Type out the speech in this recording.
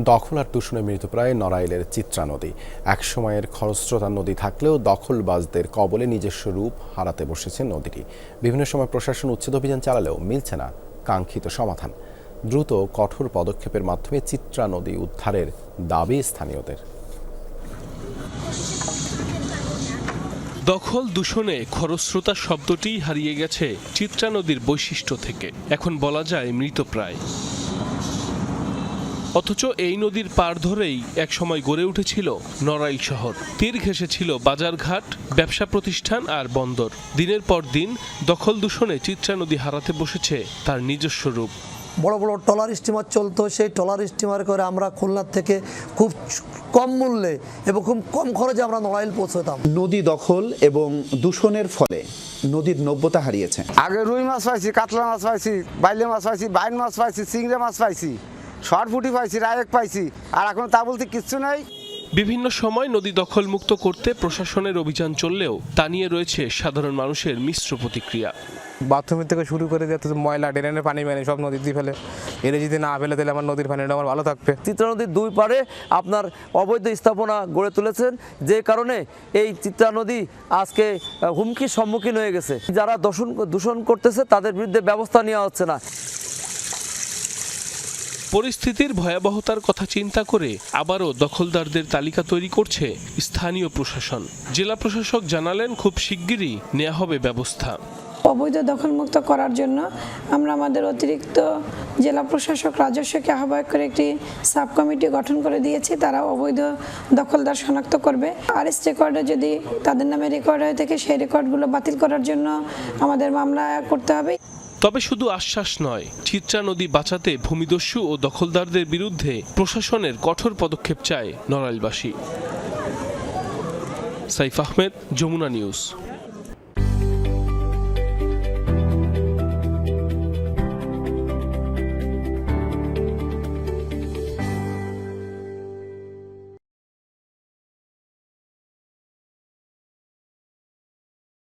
দখল আর দূষণে মৃতপ্রায় নড়াইলের চিত্রা নদী। এক সময়ের খরস্রোতা নদী থাকলেও দখলবাজদের কবলে নিজস্ব রূপ হারাতে বসেছে নদীটি। বিভিন্ন সময় প্রশাসন উচ্ছেদ অভিযান চালালেও মিলছে না কাঙ্ক্ষিত সমাধান। দ্রুত কঠোর পদক্ষেপের মাধ্যমে চিত্রা নদী উদ্ধারের দাবি স্থানীয়দের। দখল দূষণে খরস্রোতা শব্দটি হারিয়ে গেছে চিত্রা নদীর বৈশিষ্ট্য থেকে। এখন বলা যায় মৃতপ্রায় অথচ এই নদীর পার ধরেই একসময় গড়ে উঠেছিল নড়াইল শহর। তীর ঘেঁষেছিল বাজারঘাট ব্যবসা প্রতিষ্ঠান আর বন্দর। দিনের পর দিন দখল দূষণে চিত্রা নদী হারাতে বসেছে তার নিজস্ব রূপ। বড় বড় ট্রলার স্টিমার চলতো সেই ট্রলার স্টিমার করে আমরা খুলনার থেকে খুব কম মূল্যে এবং খুব কম খরচে আমরা নড়াইল পৌঁছতাম। নদী দখল এবং দূষণের ফলে নদীর নব্যতা হারিয়েছে। আগে রুই মাছ পাইছি কাতলা মাছ পাইছি বাইলে মাছ পাইছি বাইন মাছ পাইছি চিংড়া মাছ পাইছি। শর্টফুটি পাইছি রায়েক পাইছি আর এখন তা বলতে কিচ্ছু নাই। বিভিন্ন সময় নদী দখলমুক্ত করতে প্রশাসনের অভিযান চললেও তা নিয়ে রয়েছে সাধারণ মানুষের মিশ্র প্রতিক্রিয়া। বাথরুমের থেকে শুরু করে যাতে ময়লা ড্রেনের পানি মানে সব নদীতে ফেলে। এরা যদি না ফেলে তাহলে আমার নদীর পানিটা আমার ভালো থাকবে। চিত্রা নদীর দুই পারে আপনার অবৈধ স্থাপনা গড়ে তুলেছেন যে কারণে এই চিত্রা নদী আজকে হুমকির সম্মুখীন হয়ে গেছে। যারা দূষণ দূষণ করতেছে তাদের বিরুদ্ধে ব্যবস্থা নেওয়া হচ্ছে না। পরিস্থিতির ভয়াবহতার কথা চিন্তা করে আবারও দখলদারদের তালিকা তৈরি করছে স্থানীয় প্রশাসন। জেলা প্রশাসক জানালেন, খুব শিগগিরই নেওয়া হবে ব্যবস্থা। অবৈধ দখলমুক্ত করার জন্য আমরা আমাদের অতিরিক্ত জেলা প্রশাসক রাজস্বকে আহ্বায়ক করে একটি সাব কমিটি গঠন করে দিয়েছি। তারা অবৈধ দখলদার শনাক্ত করবে। আরএস রেকর্ডে যদি তাদের নামে রেকর্ড হয়ে থাকে, সেই রেকর্ডগুলো বাতিল করার জন্য আমাদের মামলা করতে হবে। তবে শুধু আশ্বাস নয়, চিত্রা নদী বাঁচাতে ভূমিদস্যু ও দখলদারদের বিরুদ্ধে প্রশাসনের কঠোর পদক্ষেপ চায় নড়াইলবাসী। সাইফ আহমেদ, যমুনা নিউজ।